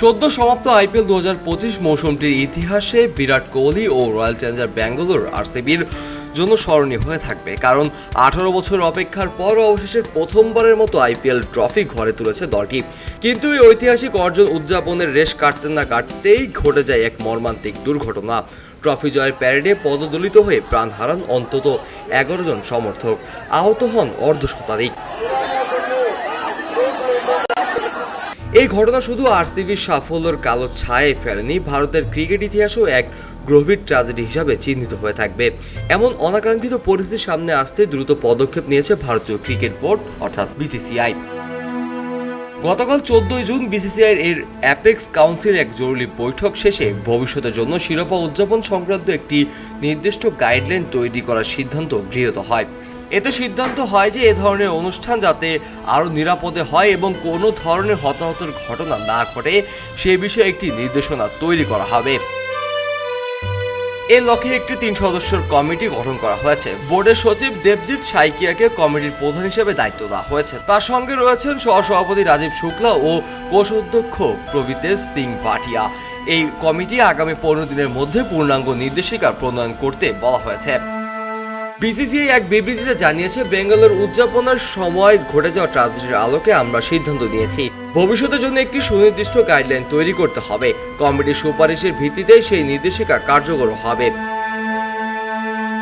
সদ্য সমাপ্ত আইপিএল দু হাজার পঁচিশ মৌসুমটির ইতিহাসে বিরাট কোহলি ও রয়্যাল চ্যালেঞ্জার ব্যাঙ্গালোর আরসিবির জন্য স্মরণীয় হয়ে থাকবে। কারণ আঠারো বছর অপেক্ষার পর অবশেষে প্রথমবারের মতো আইপিএল ট্রফি ঘরে তুলেছে দলটি। কিন্তু এই ঐতিহাসিক অর্জন উদযাপনের রেশ কাটতে না কাটতেই ঘটে যায় এক মর্মান্তিক দুর্ঘটনা। ট্রফি জয়ের প্যারেডে পদদলিত হয়ে প্রাণ হারান অন্তত এগারো জন সমর্থক। আহত হন অর্ধ শতাধিক। এই ঘটনা শুধু আরসিবির সাফল্যের কালো ছায়ে ফেলেনি, ভারতের ক্রিকেট ইতিহাসেও এক গভীর ট্র্যাজেডি হিসাবে চিহ্নিত হয়ে থাকবে। এমন অনাকাঙ্ক্ষিত পরিস্থিতির সামনে আসতে দ্রুত পদক্ষেপ নিয়েছে ভারতীয় ক্রিকেট বোর্ড, অর্থাৎ বিসিসিআই। গতকাল চোদ্দই জুন বিসিসিআইয়ের এর অ্যাপেক্স কাউন্সিল এক জরুরি বৈঠক শেষে ভবিষ্যতের জন্য শিরোপা উদযাপন সংক্রান্ত একটি নির্দিষ্ট গাইডলাইন তৈরি করার সিদ্ধান্ত গৃহীত হয়। এতে সিদ্ধান্ত হয় যে এ ধরনের অনুষ্ঠান যাতে আরও নিরাপদে হয় এবং কোনো ধরনের হতাহতের ঘটনা না ঘটে, সে বিষয়ে একটি নির্দেশনা তৈরি করা হবে। এর লক্ষ্যে একটি তিন সদস্যের কমিটি গঠন করা হয়েছে। বোর্ডের সচিব দেবজিৎ সাইকিয়াকে কমিটির প্রধান হিসেবে দায়িত্ব দেওয়া হয়েছে। তার সঙ্গে রয়েছেন সহসভাপতি রাজীব শুক্লা ও কোষ অধ্যক্ষ প্রভৃতেশ সিং ভাটিয়া। এই কমিটি আগামী পনেরো দিনের মধ্যে পূর্ণাঙ্গ নির্দেশিকা প্রণয়ন করতে বলা হয়েছে। বিসিসিআই এক বিবৃতিতে জানিয়েছে বেঙ্গালোর উদযাপনের সময় ঘটে যাওয়া ট্রাজেডির আলোকে আমরা সিদ্ধান্ত নিয়েছি। ভবিষ্যতের জন্য একটি সুনির্দিষ্ট গাইডলাইন তৈরি করতে হবে। কমিটির সুপারিশের ভিত্তিতে সেই নির্দেশিকা কার্যকর হবে।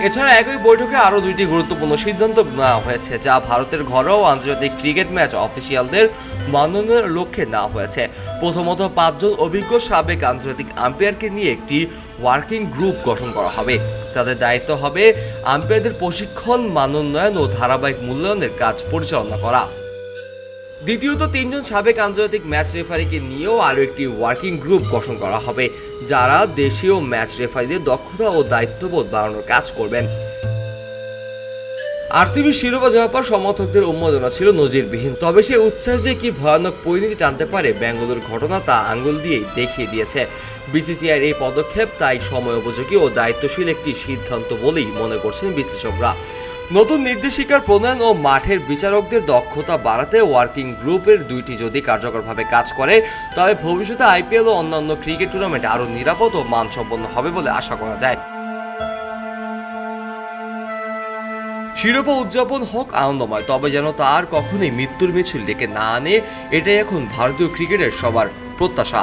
এছাড়া একই বৈঠকে আরও দুইটি গুরুত্বপূর্ণ সিদ্ধান্ত নেওয়া হয়েছে, যা ভারতের ঘরোয়া আন্তর্জাতিক ক্রিকেট ম্যাচ অফিসিয়ালদের মাননের লক্ষ্যে নেওয়া হয়েছে। প্রথমত, পাঁচজন অভিজ্ঞ সাবেক আন্তর্জাতিক আম্পায়ারকে নিয়ে একটি ওয়ার্কিং গ্রুপ গঠন করা হবে। তাদের দায়িত্ব হবে আম্পায়ারদের প্রশিক্ষণ, মানোন্নয়ন ও ধারাবাহিক মূল্যায়নের কাজ পরিচালনা করা। দ্বিতীয়ত তিনজন সাবেক আন্তর্জাতিক ম্যাচ রেফারিকে নিয়েও আরও একটি ওয়ার্কিং গ্রুপ গঠন করা হবে, যারা দেশীয় ম্যাচ রেফারিদের দক্ষতা ও দায়িত্ববোধ বাড়ানোর কাজ করবেন। আরসিবির শিরোপা জয়ের পর সমর্থকদের উন্মাদনা ছিল নজিরবিহীন, তবে সেই উচ্ছ্বাস যে কি ভয়ানক পরিণতি টানতে পারে ব্যাঙ্গালোর ঘটনা তা আঙ্গুল দিয়েই দেখিয়ে দিয়েছে। বিসিসিআইয়ের এই পদক্ষেপ তাই সময় উপযোগী ও দায়িত্বশীল একটি সিদ্ধান্ত বলেই মনে করছেন বিশ্লেষকরা। নতুন নির্দেশিকার প্রণয়ন ও মাঠের বিচারকদের দক্ষতা বাড়াতে ওয়ার্কিং গ্রুপের দুইটি যদি কার্যকরভাবে কাজ করে, তবে ভবিষ্যতে আইপিএল ও অন্যান্য ক্রিকেট টুর্নামেন্ট আরও নিরাপদ ও মানসম্পন্ন হবে বলে আশা করা যায়। শিরোপা উদযাপন হোক আনন্দময়, তবে যেন তার কখনোই মৃত্যুর মিছিল ডেকে না আনে, এটাই এখন ভারতীয় ক্রিকেটের সবার প্রত্যাশা।